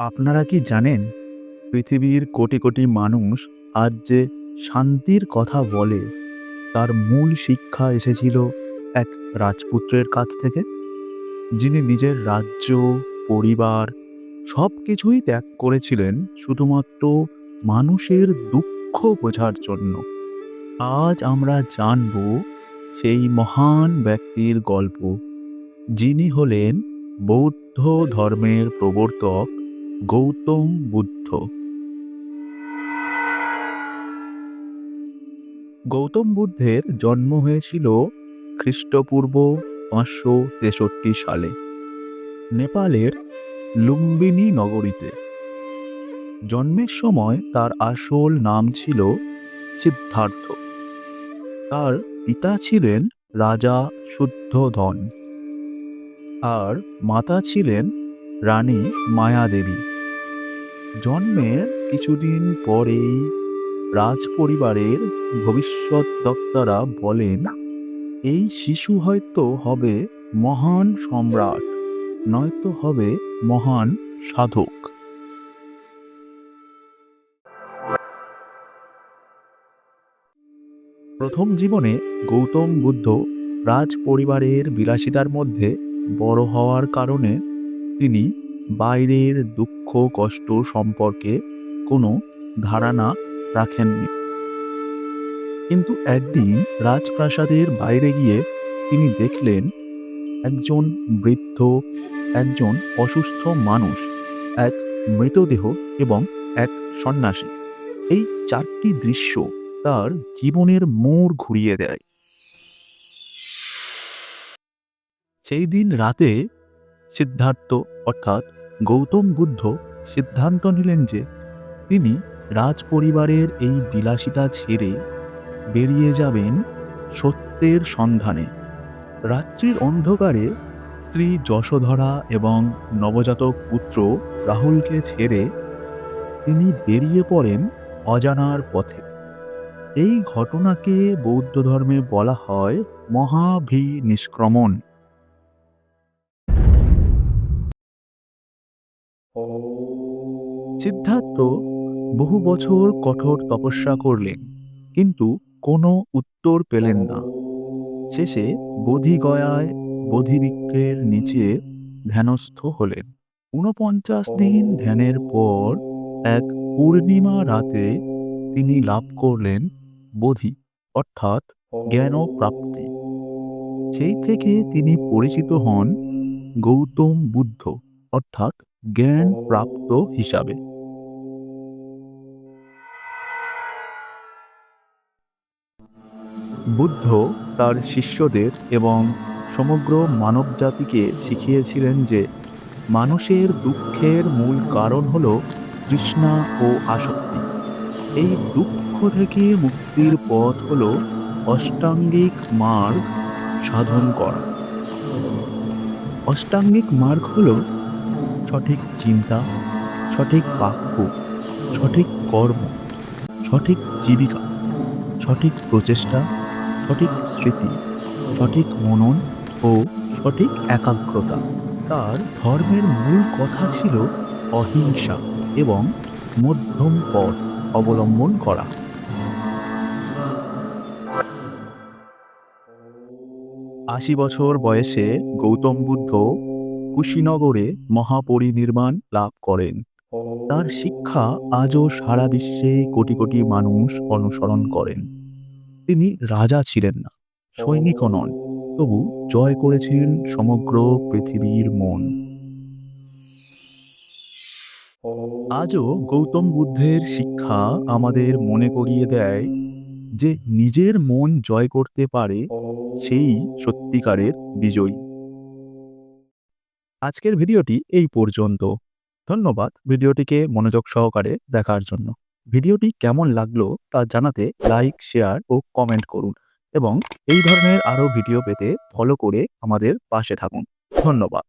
আপনারা কি জানেন, পৃথিবীর কোটি কোটি মানুষ আজ যে শান্তির কথা বলে, তার মূল শিক্ষা এসেছিল এক রাজপুত্রের কাছ থেকে? যিনি নিজের রাজ্য, পরিবার সব কিছুই ত্যাগ করেছিলেন শুধুমাত্র মানুষের দুঃখ বোঝার জন্য। আজ আমরা জানব সেই মহান ব্যক্তির গল্প, যিনি হলেন বৌদ্ধ ধর্মের প্রবর্তক গৌতম বুদ্ধ। গৌতম বুদ্ধের জন্ম হয়েছিল খ্রিস্টপূর্ব পাঁচশো তেষট্টি সালে, নেপালের লুম্বিনী নগরীতে। জন্মের সময় তার আসল নাম ছিল সিদ্ধার্থ। তার পিতা ছিলেন রাজা শুদ্ধধন। আর মাতা ছিলেন রানী মায়াদেবী জন্মের কিছুদিন পরেই রাজপরিবারের ভবিষ্যৎ বলেন, এই শিশু হয়তো হবে মহান সম্রাট, নয়তো হবে মহান সাধক। প্রথম জীবনে গৌতম বুদ্ধ রাজ পরিবারের বিলাসিতার মধ্যে বড় হওয়ার কারণে তিনি বাইরের দুঃখ, কষ্ট সম্পর্কে কোনো ধারণা রাখেননি। কিন্তু একদিন রাজপ্রাসাদের বাইরে গিয়ে তিনি দেখলেন একজন বৃদ্ধ, একজন অসুস্থ মানুষ, এক মৃতদেহ এবং এক সন্ন্যাসী। এই চারটি দৃশ্য তার জীবনের মোড় ঘুরিয়ে দেয়। সেই দিন রাতে সিদ্ধার্থ, অর্থাৎ গৌতম বুদ্ধ সিদ্ধান্ত নিলেন যে তিনি রাজপরিবারের এই বিলাসিতা ছেড়ে বেরিয়ে যাবেন সত্যের সন্ধানে। রাত্রির অন্ধকারে স্ত্রী যশোধরা এবং নবজাতক পুত্র রাহুলকে ছেড়ে তিনি বেরিয়ে পড়েন অজানার পথে। এই ঘটনাকে বৌদ্ধ ধর্মে বলা হয় মহাভি নিষ্ক্রমণ সিদ্ধার্থ বহু বছর কঠোর তপস্যা করলেন, কিন্তু কোনো উত্তর পেলেন না। শেষে বোধিগয়ায় বোধিবৃক্ষের নিচে ধ্যানস্থ হলেন। ঊনপঞ্চাশ দিন ধ্যানের পর এক পূর্ণিমা রাতে তিনি লাভ করলেন বোধি, অর্থাৎ জ্ঞান প্রাপ্তি সেই থেকে তিনি পরিচিত হন গৌতম বুদ্ধ, অর্থাৎ জ্ঞান প্রাপ্ত হিসাবে। বুদ্ধ তার শিষ্যদের এবং সমগ্র মানবজাতিকে শিখিয়েছিলেন যে মানুষের দুঃখের মূল কারণ হল তৃষ্ণা ও আসক্তি। এই দুঃখ থেকে মুক্তির পথ হল অষ্টাঙ্গিক মার্গ সাধন করা। অষ্টাঙ্গিক মার্গ হল সঠিক চিন্তা, সঠিক বাক্য, সঠিক কর্ম, সঠিক জীবিকা, সঠিক প্রচেষ্টা, সঠিক স্মৃতি, সঠিক মনন ও সঠিক একাগ্রতা। তার ধর্মের মূল কথা ছিল অহিংসা এবং মধ্যম পথ অবলম্বন করা। আশি বছর বয়সে গৌতম বুদ্ধ কুশীনগরে মহাপরিনির্বাণ লাভ করেন। তার শিক্ষা আজও সারা বিশ্বে কোটি কোটি মানুষ অনুসরণ করেন। তিনি রাজা ছিলেন না, সৈনিকও নন, তবু জয় করেছেন সমগ্র পৃথিবীর মন। আজও গৌতম বুদ্ধের শিক্ষা আমাদের মনে করিয়ে দেয় যে নিজের মন জয় করতে পারে সেই সত্যিকারের বিজয়ী। আজকের ভিডিওটি এই পর্যন্ত। ধন্যবাদ ভিডিওটিকে মনোযোগ সহকারে দেখার জন্য। ভিডিওটি কেমন লাগল তা জানাতে লাইক, শেয়ার ও কমেন্ট করুন এবং এই ধরনের আরও ভিডিও পেতে ফলো করে আমাদের পাশে থাকুন। ধন্যবাদ।